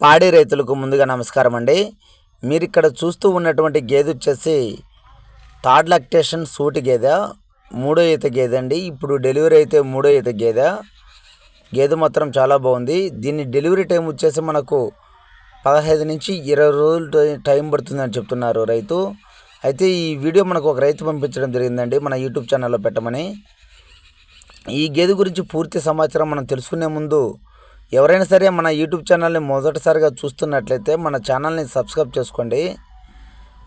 పాడి రైతులకు ముందుగా నమస్కారం అండి. మీరు ఇక్కడ చూస్తూ ఉన్నటువంటి గేదె వచ్చేసి థర్డ్ లాక్టేషన్ సూటి గేదె మూడో ఈత గేదె అండి. ఇప్పుడు డెలివరీ అయితే మూడో ఈత గేదె. గేదె మాత్రం చాలా బాగుంది. దీని డెలివరీ టైం వచ్చేసి మనకు పదహైదు నుంచి ఇరవై రోజులు టైం పడుతుందని చెప్తున్నారు రైతు. అయితే ఈ వీడియో మనకు ఒక రైతు పంపించడం జరిగిందండి మన యూట్యూబ్ ఛానల్లో పెట్టమని. ఈ గేదె గురించి పూర్తి సమాచారం మనం తెలుసుకునే ముందు ఎవరైనా సరే మన యూట్యూబ్ ఛానల్ని మొదటిసారిగా చూస్తున్నట్లయితే మన ఛానల్ని సబ్స్క్రైబ్ చేసుకోండి.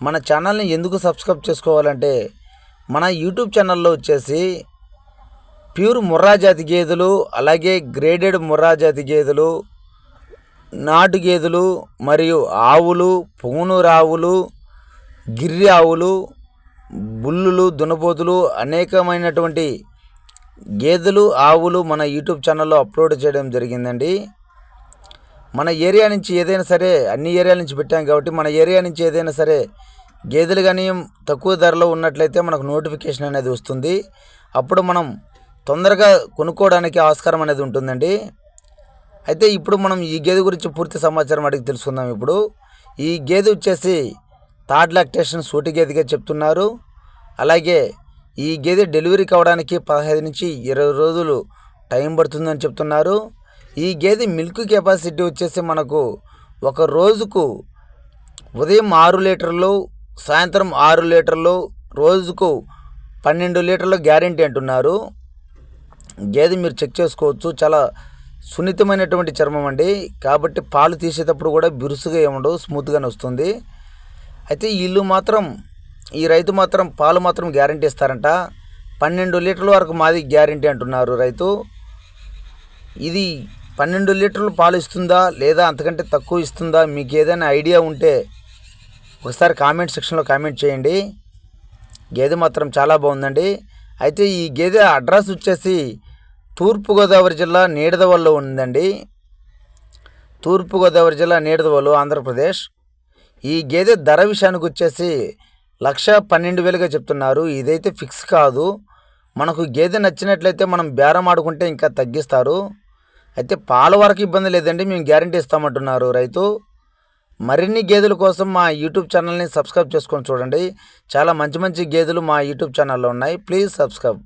మన ఛానల్ని ఎందుకు సబ్స్క్రైబ్ చేసుకోవాలంటే మన యూట్యూబ్ ఛానల్లో వచ్చేసి ప్యూర్ ముర్రా జాతి గేదెలు అలాగే గ్రేడెడ్ ముర్రా జాతి గేదెలు నాటు గేదెలు మరియు ఆవులు పుంగునూరు ఆవులు గిర్రి ఆవులు బుల్లులు దున్నపోతులు అనేకమైనటువంటి గేదెలు ఆవులు మన యూట్యూబ్ ఛానల్లో అప్లోడ్ చేయడం జరిగిందండి. మన ఏరియా నుంచి ఏదైనా సరే అన్ని ఏరియాల నుంచి పెట్టాం కాబట్టి మన ఏరియా నుంచి ఏదైనా సరే గేదెలు కానీ తక్కువ ధరలో ఉన్నట్లయితే మనకు నోటిఫికేషన్ అనేది వస్తుంది. అప్పుడు మనం తొందరగా కొనుక్కోవడానికి ఆస్కారం అనేది ఉంటుందండి. అయితే ఇప్పుడు మనం ఈ గేదె గురించి పూర్తి సమాచారం అడిగి తెలుసుకుందాం ఇప్పుడు. ఈ గేదె వచ్చేసి థర్డ్ లాక్టేషన్ సూటి గేదెగా చెప్తున్నారు. అలాగే ఈ గేదె డెలివరీ కావడానికి పదహైదు నుంచి ఇరవై రోజులు టైం పడుతుందని చెప్తున్నారు. ఈ గేదె మిల్క్ కెపాసిటీ వచ్చేసి మనకు ఒక రోజుకు ఉదయం ఆరు లీటర్లు సాయంత్రం ఆరు లీటర్లు రోజుకు పన్నెండు లీటర్ల గ్యారెంటీ అంటున్నారు. గేదె మీరు చెక్ చేసుకోవచ్చు. చాలా సున్నితమైనటువంటి చర్మం అండి. కాబట్టి పాలు తీసేటప్పుడు కూడా బిరుసుగా ఏముండవు స్మూత్గానే వస్తుంది. అయితే వీళ్ళు మాత్రం ఈ రైతు మాత్రం పాలు మాత్రం గ్యారంటీ ఇస్తారంట. పన్నెండు లీటర్ల వరకు మాది గ్యారంటీ అంటున్నారు రైతు. ఇది పన్నెండు లీటర్లు పాలు ఇస్తుందా లేదా అంతకంటే తక్కువ ఇస్తుందా మీకు ఏదైనా ఐడియా ఉంటే ఒకసారి కామెంట్ సెక్షన్లో కామెంట్ చేయండి. గేదె మాత్రం చాలా బాగుందండి. అయితే ఈ గేదె అడ్రస్ వచ్చేసి తూర్పుగోదావరి జిల్లా నీడదవల్లో ఉందండి. తూర్పుగోదావరి జిల్లా నీడదవల్లు ఆంధ్రప్రదేశ్. ఈ గేదె ధర విషయానికి వచ్చేసి లక్ష పన్నెండు వేలుగా చెప్తున్నారు. ఇదైతే ఫిక్స్ కాదు. మనకు గేదె నచ్చినట్లయితే మనం బేరం ఆడుకుంటే ఇంకా తగ్గిస్తారు. అయితే పాల వరకు ఇబ్బంది లేదండి. మేము గ్యారంటీ ఇస్తామంటున్నారు రైతు. మరిన్ని గేదెల కోసం మా యూట్యూబ్ ఛానల్ని సబ్స్క్రైబ్ చేసుకొని చూడండి. చాలా మంచి మంచి గేదెలు మా యూట్యూబ్ ఛానల్లో ఉన్నాయి. Please subscribe.